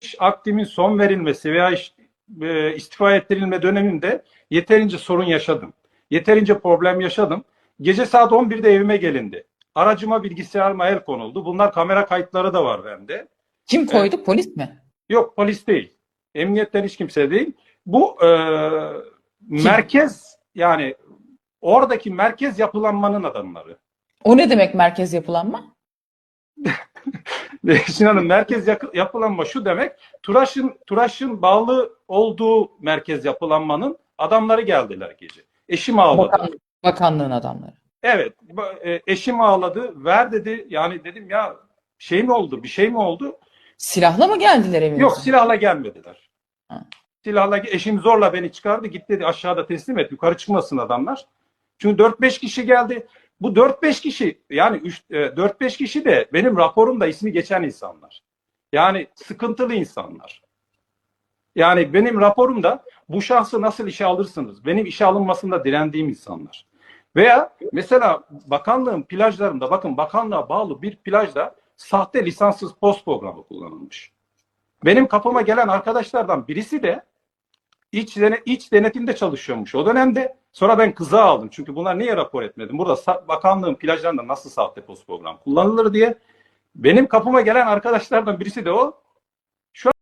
iş akdimin son verilmesi veya iş- e, istifa ettirilme döneminde yeterince sorun yaşadım. Yeterince problem yaşadım. Gece saat 11'de evime gelindi. Aracıma bilgisayarıma el konuldu. Bunlar kamera kayıtları da var bende. Kim koydu? Polis mi? Yok polis değil. Emniyetten hiç kimse değil. Bu e, merkez yani oradaki merkez yapılanmanın adamları. O ne demek merkez yapılanma? Şimdi Hanım merkez yapılanma şu demek. Turaş'ın Turaş'ın bağlı olduğu merkez yapılanmanın adamları geldiler gece. Eşim ağladı. Bakan, bakanlığın adamları. Evet, e, eşim ağladı. Ver dedi. Yani dedim ya şey mi oldu? Bir şey mi oldu? Silahla mı geldiler evinize? Yok silahla gelmediler. Ha. Silahla eşim zorla beni çıkardı. Git dedi aşağıda teslim et. Yukarı çıkmasın adamlar. Çünkü 4-5 kişi geldi. Bu 4-5 kişi yani üç- e, 4-5 kişi de benim raporumda ismi geçen insanlar. Yani sıkıntılı insanlar. Yani benim raporumda bu şahsı nasıl işe alırsınız? Benim işe alınmasında direndiğim insanlar. Veya mesela bakanlığın plajlarında bakın bakanlığa bağlı bir plajda sahte lisanssız post programı kullanılmış. Benim kapıma gelen arkadaşlardan birisi de iç, iç denetimde çalışıyormuş o dönemde. Sonra ben kıza aldım. Çünkü bunlar niye rapor etmedim? Burada bakanlığın plajlarında nasıl sahte post program kullanılır diye. Benim kapıma gelen arkadaşlardan birisi de o.